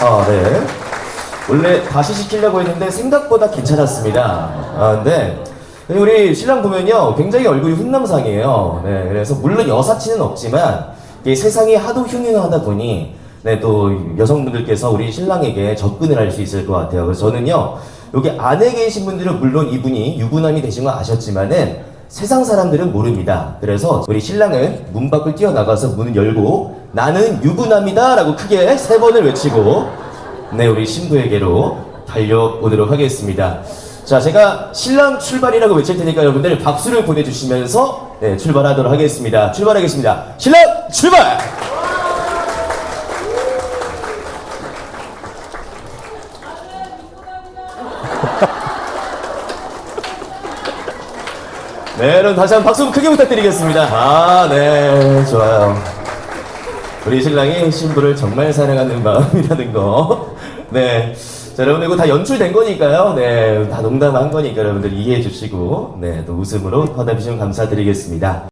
아, 네. 원래 다시 시키려고 했는데 생각보다 괜찮았습니다. 아, 근데 우리 신랑 보면요. 굉장히 얼굴이 훈남상이에요. 네. 그래서 물론 여사친은 없지만 이게 세상이 하도 흉흉하다 보니 네, 또 여성분들께서 우리 신랑에게 접근을 할 수 있을 것 같아요. 그래서 저는요. 여기 안에 계신 분들은 물론 이분이 유부남이 되신 거 아셨지만은 세상 사람들은 모릅니다. 그래서 우리 신랑은 문 밖을 뛰어나가서 문을 열고 나는 유부남이다 라고 크게 세 번을 외치고 네, 우리 신부에게로 달려오도록 하겠습니다. 자, 제가 신랑 출발이라고 외칠 테니까 여러분들 박수를 보내주시면서 네, 출발하도록 하겠습니다. 출발하겠습니다. 신랑 출발! 네, 여러분 다시 한 번 박수 크게 부탁드리겠습니다. 아, 네, 좋아요. 우리 신랑이 신부를 정말 사랑하는 마음이라는 거. 네. 자, 여러분, 이거 다 연출된 거니까요. 네. 다 농담한 거니까 여러분들 이해해 주시고, 네. 또 웃음으로 화답해 주시면 감사드리겠습니다.